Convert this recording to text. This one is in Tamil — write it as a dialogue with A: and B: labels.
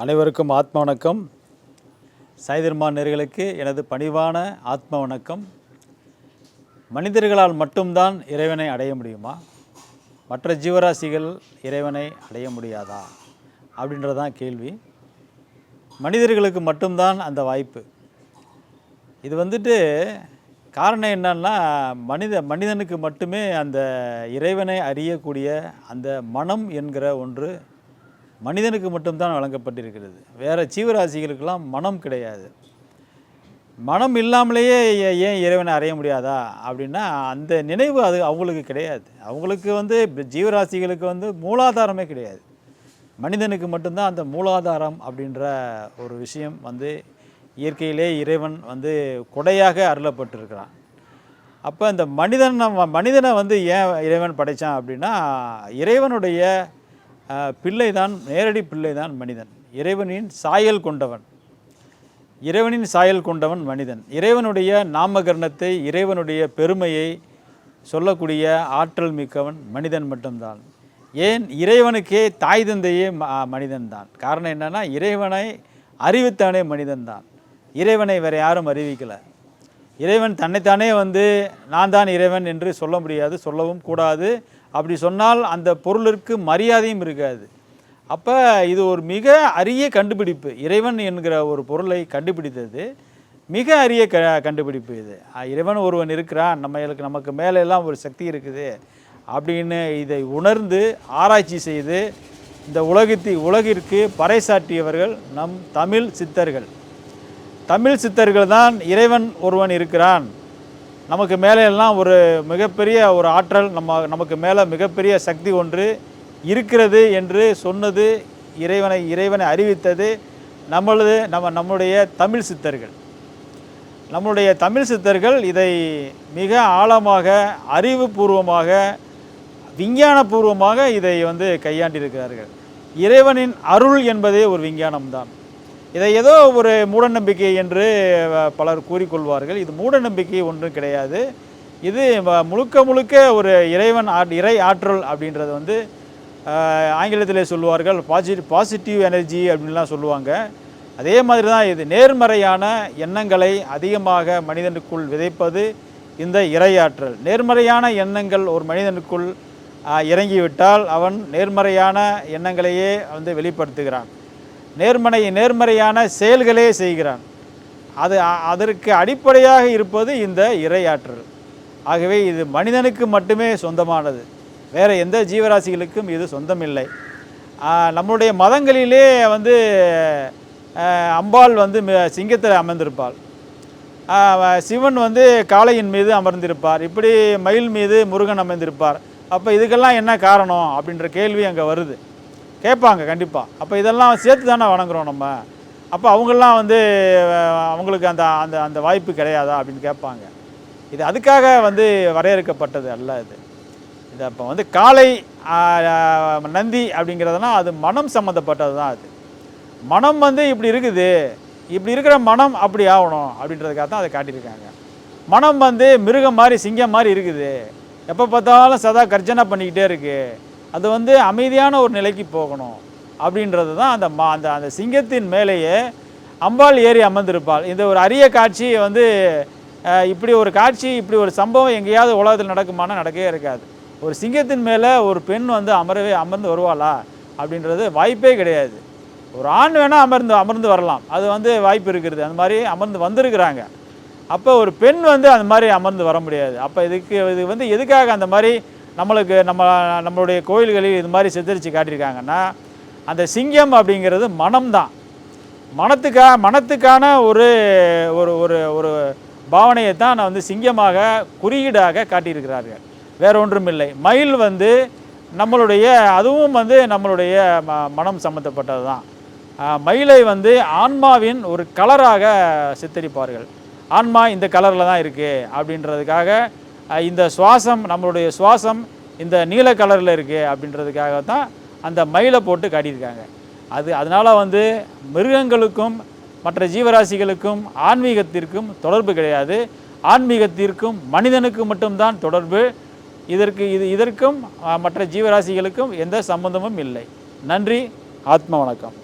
A: அனைவருக்கும் ஆத்ம வணக்கம். சாய்திருமான் நேர்களுக்கு எனது பணிவான ஆத்ம வணக்கம். மனிதர்களால் மட்டும்தான் இறைவனை அடைய முடியுமா? மற்ற ஜீவராசிகள் இறைவனை அடைய முடியாதா? அப்படின்றதான் கேள்வி. மனிதர்களுக்கு மட்டும்தான் அந்த வாய்ப்பு. இது வந்துட்டு காரணம் என்னன்னா மனித மனிதனுக்கு மட்டுமே அந்த இறைவனை அறியக்கூடிய அந்த மனம் என்கிற ஒன்று மனிதனுக்கு மட்டும்தான் வழங்கப்பட்டிருக்கிறது. வேறு ஜீவராசிகளுக்கெல்லாம் மனம் கிடையாது. மனம் இல்லாமலேயே ஏ- ஏன் இறைவனை அறைய முடியாதா? அப்படின்னா அந்த நினைவு அது அவங்களுக்கு கிடையாது. அவங்களுக்கு வந்து ஜீவராசிகளுக்கு வந்து மூலாதாரமே கிடையாது. மனிதனுக்கு மட்டும்தான் அந்த மூலாதாரம் அப்படின்ற ஒரு விஷயம் வந்து இயற்கையிலே இறைவன் வந்து கொடையாக அருளப்பட்டிருக்கிறான். அப்போ இந்த மனிதன் நம்ம மனிதனை வந்து ஏன் இறைவன் படைத்தான் அப்படின்னா இறைவனுடைய பிள்ளை தான் நேரடி பிள்ளை தான் மனிதன். இறைவனின் சாயல் கொண்டவன். இறைவனின் சாயல் கொண்டவன் மனிதன். இறைவனுடைய நாமகரணத்தை இறைவனுடைய பெருமையை சொல்லக்கூடிய ஆற்றல் மிக்கவன் மனிதன் மட்டும்தான். ஏன்? இறைவனுக்கே தாய் தந்தையே ம- மனிதன்தான். காரணம் என்னன்னா இறைவனை அறிவித்தவனே மனிதன்தான். இறைவனை வேறு யாரும் அறிவிக்கலை. இறைவன் தன்னைத்தானே வந்து நான் தான் இறைவன் என்று சொல்ல முடியாது சொல்லவும் கூடாது. அப்படி சொன்னால் அந்த பொருளிற்கு மரியாதையும் இருக்காது. அப்போ இது ஒரு மிக அரிய கண்டுபிடிப்பு. இறைவன் என்கிற ஒரு பொருளை கண்டுபிடித்தது. மிக அரிய க கண்டுபிடிப்பு இது. இறைவன் ஒருவன் இருக்கிறான். நம்மளுக்கு நமக்கு மேலே எல்லாம் ஒரு சக்தி இருக்குது. அப்படின்னு இதை உணர்ந்து ஆராய்ச்சி செய்து இந்த உலகத்தி உலகிற்கு பறைசாற்றியவர்கள் நம் தமிழ் சித்தர்கள். தமிழ் சித்தர்கள் தான் இறைவன் ஒருவன் இருக்கிறான். நமக்கு மேலே எல்லாம் ஒரு மிகப்பெரிய ஒரு ஆற்றல் நம்ம நமக்கு மேலே மிகப்பெரிய சக்தி ஒன்று இருக்கிறது என்று சொன்னது இறைவனை இறைவனை அறிவித்தது நம்மளது நம்ம நம்முடைய தமிழ் சித்தர்கள். நம்முடைய தமிழ் சித்தர்கள் இதை மிக ஆழமாக அறிவுபூர்வமாக விஞ்ஞானபூர்வமாக இதை வந்து கையாண்டிருக்கிறார்கள். இறைவனின் அருள் என்பதே ஒரு விஞ்ஞானம்தான். இதை ஏதோ ஒரு மூடநம்பிக்கை என்று பலர் கூறிக்கொள்வார்கள். இது மூடநம்பிக்கை ஒன்றும் கிடையாது. இது முழுக்க முழுக்க ஒரு இறைவன் ஆ- இறை ஆற்றல் அப்படின்றது வந்து ஆங்கிலத்தில் சொல்லுவார்கள் பாசிட்டிவ் பாசிட்டிவ் எனர்ஜி அப்படின்லாம் சொல்லுவாங்க. அதே மாதிரி தான் இது நேர்மறையான எண்ணங்களை அதிகமாக மனிதனுக்குள் விதைப்பது இந்த இறையாற்றல் நேர்மறையான எண்ணங்கள் ஒரு மனிதனுக்குள் இறங்கிவிட்டால் அவன் நேர்மறையான எண்ணங்களையே வந்து வெளிப்படுத்துகிறான். நேர்மனை நேர்மறையான செயல்களே செய்கிறான். அது அதற்கு அடிப்படையாக இருப்பது இந்த இறையாற்றல் ஆகவே இது மனிதனுக்கு மட்டுமே சொந்தமானது. வேறு எந்த ஜீவராசிகளுக்கும் இது சொந்தமில்லை. நம்மளுடைய மதங்களிலே வந்து அம்பாள் வந்து சிங்கத்தில் அமர்ந்திருப்பாள். சிவன் வந்து காளையின் மீது அமர்ந்திருப்பார். இப்படி மயில் மீது முருகன் அமர்ந்திருப்பார். அப்போ இதுக்கெல்லாம் என்ன காரணம்? அப்படின்ற கேள்வி அங்கே வருது. கேட்பாங்க கண்டிப்பாக அப்போ இதெல்லாம் சேர்த்து தானே வணங்குறோம் நம்ம. அப்போ அவங்கெல்லாம் வந்து அவங்களுக்கு அந்த அந்த அந்த வாய்ப்பு கிடையாதா அப்படின்னு கேட்பாங்க. இது அதுக்காக வந்து வரையறுக்கப்பட்டது அல்ல இது. இது அப்போ வந்து காளை நந்தி அப்படிங்கிறதுனா அது மனம் சம்மந்தப்பட்டது தான் அது. மனம் வந்து இப்படி இருக்குது. இப்படி இருக்கிற மனம் அப்படி ஆகணும் அப்படின்றதுக்காக தான் அதை காட்டியிருக்காங்க. மனம் வந்து மிருகம் மாதிரி சிங்கம் மாதிரி இருக்குது. எப்போ பார்த்தாலும் சதா கர்ஜனை பண்ணிக்கிட்டே இருக்குது அது வந்து அமைதியான ஒரு நிலைக்கு போகணும் அப்படின்றது தான் அந்த மா அந்த அந்த சிங்கத்தின் மேலேயே அம்பாள் ஏறி அமர்ந்திருப்பாள். இந்த ஒரு அரிய காட்சியை வந்து இப்படி ஒரு காட்சி இப்படி ஒரு சம்பவம் எங்கேயாவது உலகத்தில் நடக்குமானா நடக்கவே இருக்காது. ஒரு சிங்கத்தின் மேலே ஒரு பெண் வந்து அமரவே அமர்ந்து வருவாளா அப்படின்றது வாய்ப்பே கிடையாது. ஒரு ஆண் வேணால் அமர்ந்து அமர்ந்து வரலாம். அது வந்து வாய்ப்பு இருக்கிறது அந்த மாதிரி அமர்ந்து வந்திருக்கிறாங்க. அப்போ ஒரு பெண் வந்து அந்த மாதிரி அமர்ந்து வர முடியாது. அப்போ இதுக்கு இது வந்து எதுக்காக அந்த மாதிரி நம்மளுக்கு நம்ம நம்மளுடைய கோயில்களில் இது மாதிரி சித்தரித்து காட்டியிருக்காங்கன்னா அந்த சிங்கம் அப்படிங்கிறது மனம்தான். மனத்துக்கா மனத்துக்கான ஒரு ஒரு ஒரு ஒரு பாவனையை தான் நான் வந்து சிங்கமாக குறியீடாக காட்டியிருக்கிறார்கள். வேற ஒன்றும் இல்லை. மயில் வந்து நம்மளுடைய அதுவும் வந்து நம்மளுடைய ம மனம் சம்மந்தப்பட்டது தான் மயிலை வந்து ஆன்மாவின் ஒரு கலராக சித்தரிப்பார்கள். ஆன்மா இந்த கலரில் தான் இருக்குது அப்படின்றதுக்காக இந்த சுவாசம் நம்மளுடைய சுவாசம் இந்த நீல கலரில் இருக்குது அப்படின்றதுக்காக தான் அந்த மயிலை போட்டு காட்டியிருக்காங்க. அது அதனால் வந்து மிருகங்களுக்கும் மற்ற ஜீவராசிகளுக்கும் ஆன்மீகத்திற்கும் தொடர்பு கிடையாது. ஆன்மீகத்திற்கும் மனிதனுக்கு மட்டும்தான் தொடர்பு. இதற்கு இது இதற்கும் மற்ற ஜீவராசிகளுக்கும் எந்த சம்பந்தமும் இல்லை. நன்றி ஆத்ம வணக்கம்.